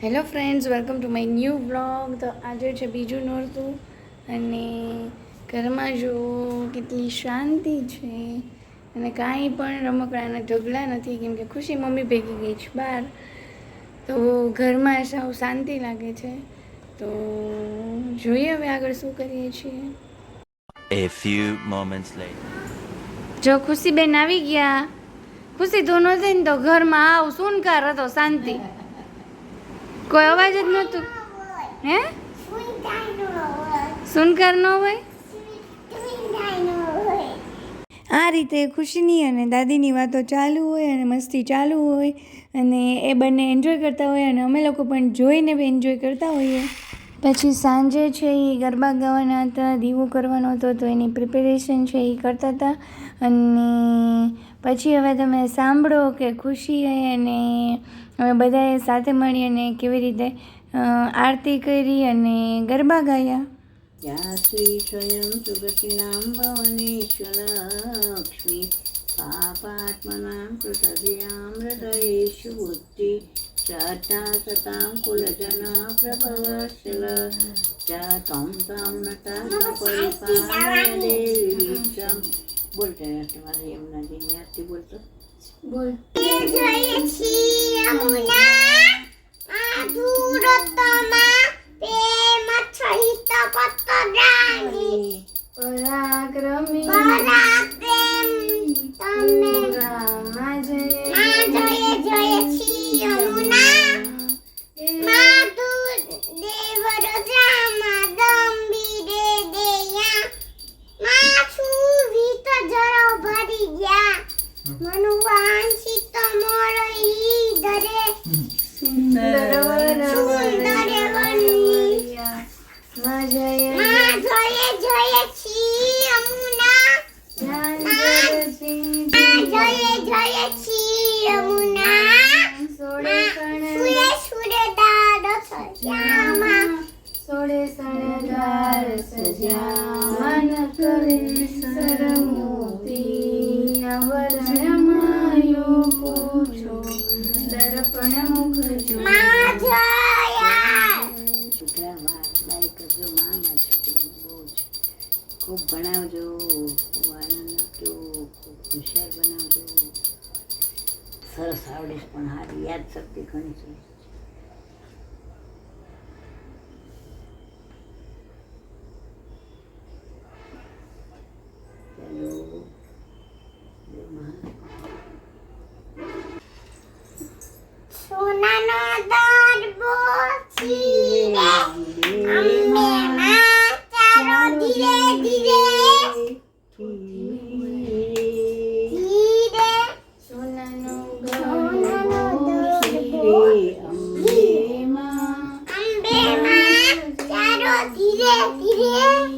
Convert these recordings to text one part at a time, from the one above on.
Hello friends welcome to my new vlog તો આજે છે બીજું નોરતું અને ઘરમાં જો કેટલી શાંતિ છે અને કાંઈ પણ રમકડાના ઢગલા નથી કેમ કે ખુશી મમ્મી ભેગી ગઈ છે બહાર. તો ઘરમાં સાવ શાંતિ લાગે છે. તો જોઈએ હવે આગળ શું કરીએ છીએ. A few moments later. જો ખુશીબેન આવી ગયા ખુશી તું નહોતી ને તો ઘરમાં આવ સુનકાર હતો શાંતિ. કોઈ અવાજ જ નહોતું. હે? સુનકાર ન હોય? આ રીતે ખુશીની અને દાદીની વાતો ચાલુ હોય અને મસ્તી ચાલુ હોય અને એ બંને એન્જોય કરતા હોય અને અમે લોકો પણ જોઈને બી એન્જોય કરતા હોઈએ. પછી સાંજે છે એ ગરબા ગાવાના હતા, દીવો કરવાનો હતો, તો એની પ્રિપેરેશન છે એ કરતા હતા. અને પછી હવે તમે સાંભળો કે ખુશી અને અમે બધાએ સાથે મળી અને કેવી રીતે આરતી કરી અને ગરબા ગાયા. ત્યાં શ્રી સ્વયં સુગતિનામ ભવનેશ્વર લક્ષ્મી પાપાત્મનામ કૃતભ્યામ હૃદયેશુ બુદ્ધિ સતા સતામ કુલજના પ્રભવશલ તમ તામ નતા પરિપાલ દેવી બોલતા તમારે બોલતો? 我。越越 દાડો સજામાં સોળે શણગાર સજાન કરે સરમોતી આવરણમાયો પૂછો દર્પણ મુખ જો માં જયા છોકરામાં લાઈક કરજો મામાં છોકરીને બહુ જ ખૂબ ભણાવજો ખૂબ આનંદ આપજો ખૂબ હોશિયાર બનાવજો સરસ આવડે છે પણ હારી યાદ શક્તિ ઘણી છે শোনানো দর্ব চিরে আম্মে মা চারো ধীরে ধীরে। ধীরে। শোনানো শোনানো দর্ব চিরে আম্মে মা চারো ধীরে ধীরে।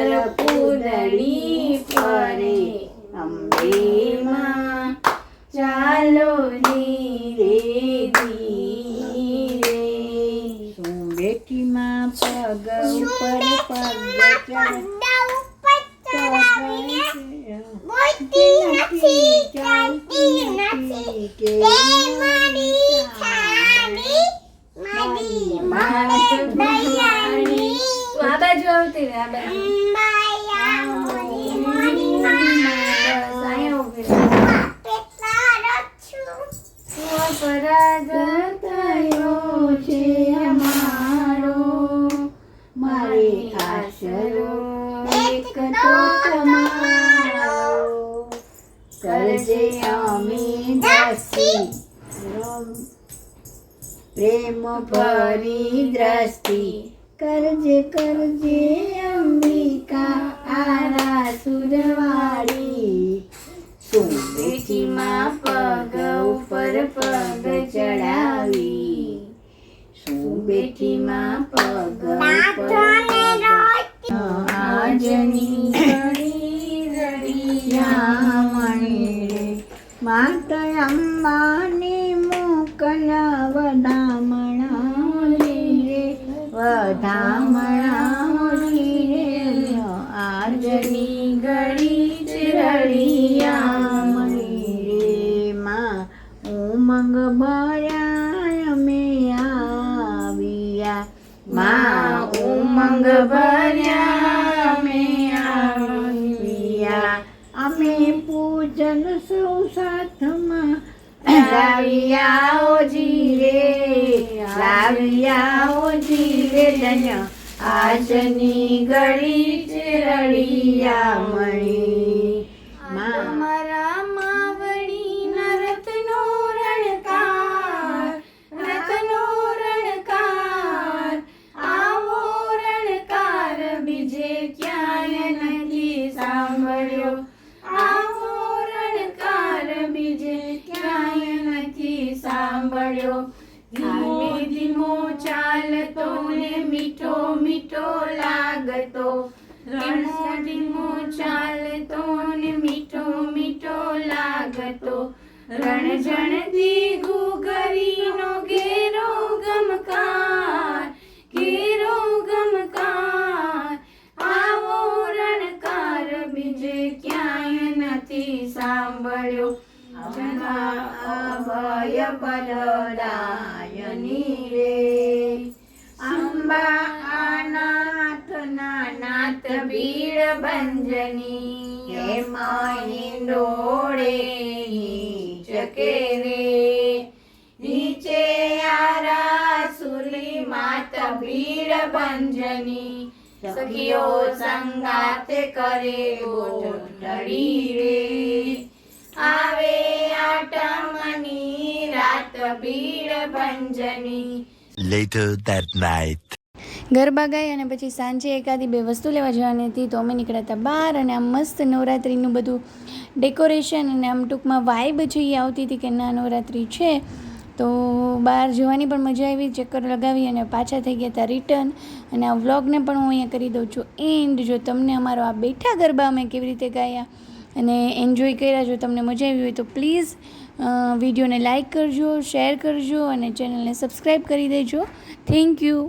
પર પૂદડી ફરે. અંબેમાં ચાલો ધીરે ધીરે. શું બેટીમાં પગ ઉપર પગ ચડ પગડા ઉપર ચડાવીને બોલતી નથી ચાલતી નથી તે મારી મારી મારે દયાની તું આ બાજુ આવતી રહે આ પ્રેમ ભરી દ્રષ્ટિ. કરજે કરજે અંબિકા આરા સુરવાળી શું પગ ઉપર પગ ચડાવી. શું પગ ઉપર ભર્યા અમે આવ્યા અમે પૂજન સૌ સાથમાં લાવ્યાઓ જીરે લાવ્યાઓ જીરે ધન્ય આજની ગળી જ રડિયા મણી મારા લાગતો ધીમો ધીમો ચાલતો ને મીઠો મીઠો લાગતો. રણજણતી ઘૂઘરીનો ઘેરો ગમકાર ઘેરો ગમકાર. આવો રણકાર બીજે ક્યાંય નથી સાંભળ્યો. જના અભય પદરાયની નાથ બંજની હે માહી ડોળે ચકે રે નીચે આરા સુલી માત ભીડ બંજની સખીઓ સંગાતે કરે ગોઠડી રે આવે આટમની રાત ભીડ ભંજની Later that night. ગરબા ગાઈ અને પછી સાંજે એકાદી બે વસ્તુ લેવા જવાની હતી તો અમે નીકળ્યા હતા બહાર અને આમ મસ્ત નવરાત્રિનું બધું ડેકોરેશન અને આમ ટૂંકમાં વાઇબ જે આવતી હતી કે ના, નવરાત્રિ છે. તો બહાર જવાની પણ મજા આવી, ચક્કર લગાવી અને પાછા થઈ ગયા હતા રિટર્ન અને આ વ્લોગને પણ હું અહીંયા કરી દઉં છું એન્ડ જો તમને અમારો આ બેઠા ગરબા અમે કેવી રીતે ગાયા અને એન્જોય કર્યા, જો તમને મજા આવી હોય તો પ્લીઝ વિડીયોને લાઇક કરજો શેર કરજો અને ચેનલને સબસ્ક્રાઈબ કરી દેજો. Thank you